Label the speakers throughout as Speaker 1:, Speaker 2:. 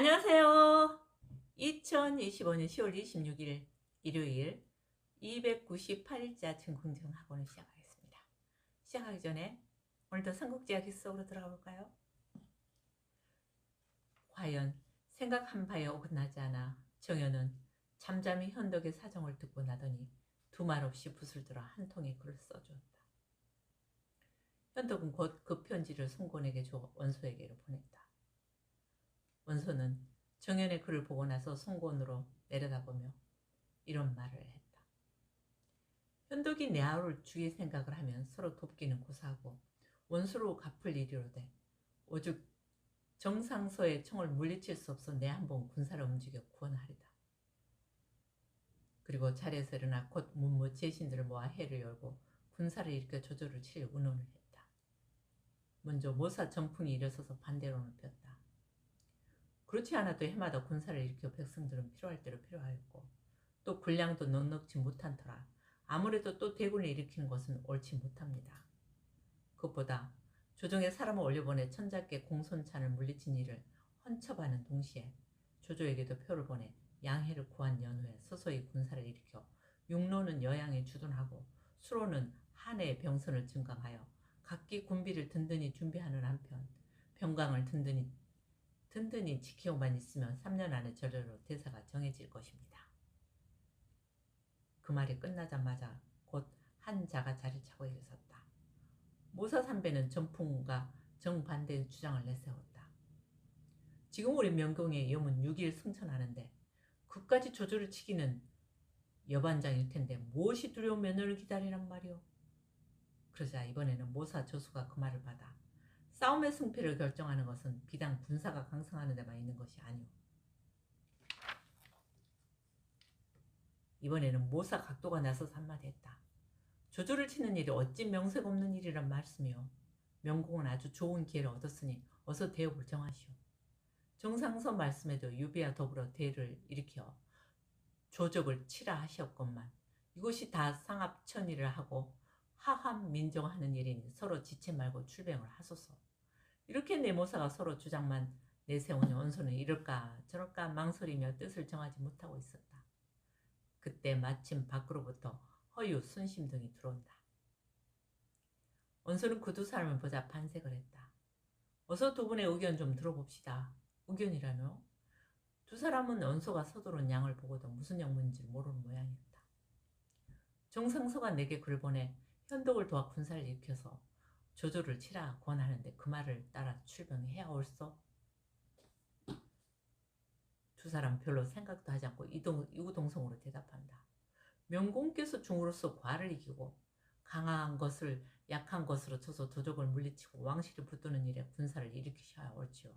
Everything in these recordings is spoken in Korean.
Speaker 1: 안녕하세요. 2025년 10월 26일 일요일 298일자 증공증 학원을 시작하겠습니다. 시작하기 전에 오늘도 삼국지약 속으로 들어가 볼까요? 과연 생각한 바에 어긋나지 않아 정현은 잠잠히 현덕의 사정을 듣고 나더니 두 말 없이 붓을 들어 한 통의 글을 써주었다. 현덕은 곧 그 편지를 송곤에게 줘 원소에게로 보냈다. 원소는 정연의 글을 보고 나서 송곤으로 내려다보며 이런 말을 했다. 현덕이 내 아우를 죽일 생각을 하면 서로 돕기는 고사하고 원수로 갚을 일이로되 오죽 정상서의 총을 물리칠 수 없어 내 한 번 군사를 움직여 구원하리다. 그리고 자리에서 일어나 곧 문무 제신들을 모아 해를 열고 군사를 일으켜 조조를 칠 운운을 했다. 먼저 모사 전풍이 일어서서 반대론을 폈다. 그렇지 않아도 해마다 군사를 일으켜 백성들은 필요할 대로 필요하였고 또 군량도 넉넉지 못한 터라 아무래도 또 대군을 일으키는 것은 옳지 못합니다. 그것보다 조정에 사람을 올려보내 천자께 공손찬을 물리친 일을 헌첩하는 동시에 조조에게도 표를 보내 양해를 구한 연후에 서서히 군사를 일으켜 육로는 여양에 주둔하고 수로는 한해의 병선을 증강하여 각기 군비를 든든히 준비하는 한편 병강을 든든히 든든히 지키고만 있으면 3년 안에 저절로 대사가 정해질 것입니다. 그 말이 끝나자마자 곧 한 자가 자리를 차고 일어섰다. 모사 삼배는 전풍과 정반대의 주장을 내세웠다. 지금 우리 명경의 염은 6일 승천하는데 그까지 조조를 치기는 여반장일 텐데 무엇이 두려운 면허를 기다리란 말이오. 그러자 이번에는 모사 조수가 그 말을 받아 싸움의 승패를 결정하는 것은 비단 군사가 강성하는 데만 있는 것이 아니오. 이번에는 모사 각도가 나서서 한마디 했다. 조조를 치는 일이 어찌 명색 없는 일이란 말씀이오. 명공은 아주 좋은 기회를 얻었으니 어서 대업을 정하시오. 정상선 말씀에도 유비와 더불어 대를 일으켜 조적을 치라 하시었건만 이것이 다 상합천의를 하고 하함 민정하는 일이니 서로 지체 말고 출병을 하소서. 이렇게 내모사가 서로 주장만 내세우니 원소는 이럴까 저럴까 망설이며 뜻을 정하지 못하고 있었다. 그때 마침 밖으로부터 허유, 순심 등이 들어온다. 원소는 그 두 사람을 보자 반색을 했다. 어서 두 분의 의견 좀 들어봅시다. 의견이라뇨? 두 사람은 원소가 서두른 양을 보고도 무슨 영문인지 모르는 모양이었다. 정상서가 내게 글 보내 현덕을 도와 군사를 일으켜서 조조를 치라 권하는데 그 말을 따라 출병해야 옳소? 두 사람 별로 생각도 하지 않고 이동, 이구동성으로 대답한다. 명공께서 중으로서 과를 이기고 강한 것을 약한 것으로 쳐서 도적을 물리치고 왕실을 붙드는 일에 군사를 일으키셔야 옳지요.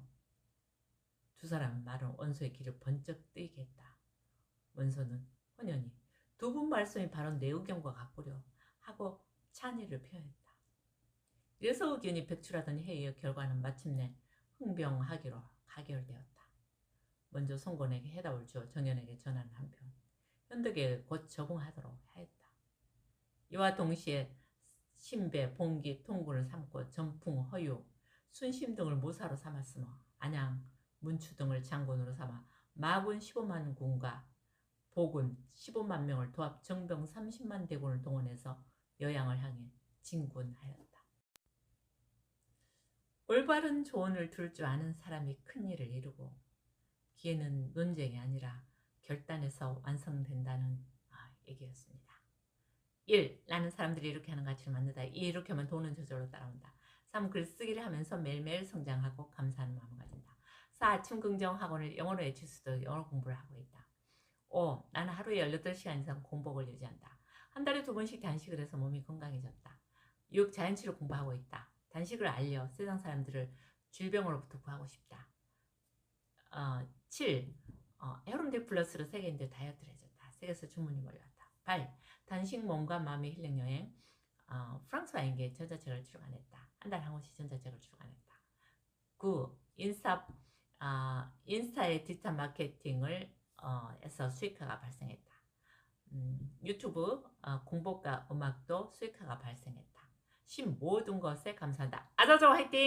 Speaker 1: 두 사람 말은 원소의 길을 번쩍 뜨이게 했다. 원소는 헌연히 두 분 말씀이 바로 내 의견과 같구려 하고 찬의를 표했다. 이래서 의견이 백출하던 회의의 결과는 마침내 흥병하기로 가결되었다. 먼저 송곤에게 해답을 주어 정연에게 전하는 한편 현덕에 곧 적응하도록 하였다. 이와 동시에 신배, 봉기, 통군을 삼고 전풍, 허유, 순심 등을 모사로 삼았으며 안양, 문추 등을 장군으로 삼아 마군 15만 군과 보군 15만 명을 도합 정병 30만 대군을 동원해서 여양을 향해 진군하였다. 올바른 조언을 들을 줄 아는 사람이 큰 일을 이루고 기회는 논쟁이 아니라 결단에서 완성된다는 아, 얘기였습니다. 1. 나는 사람들이 이렇게 하는 가치를 만든다. 2. 이렇게 하면 돈은 저절로 따라온다. 3. 글쓰기를 하면서 매일매일 성장하고 감사하는 마음을 가진다. 4. 아침 긍정 학원을 영어로 해칠 수도 영어 공부를 하고 있다. 5. 나는 하루에 18시간 이상 공복을 유지한다. 한 달에 두 번씩 단식을 해서 몸이 건강해졌다. 6. 자연치료 공부하고 있다. 단식을 알려 세상 사람들을 질병으로부터 구하고 싶다. 어, 7. 어, 헤롬데 플러스로 세계인들 다이어트를 해줬다. 세계에서 주문이 몰려왔다. 8. 단식 몸과 마음의 힐링 여행. 어, 프랑스 와인계 전자책을 출간했다. 한 달 한 권씩 전자책을 출간했다. 9. 인스타 어, 인스타의 디지털 마케팅을 어, 해서 수익화가 발생했다. 음, 유튜브 어, 공복과 음악도 수익화가 발생했다. 10 모든 것에 감사한다. 아자조 화이팅!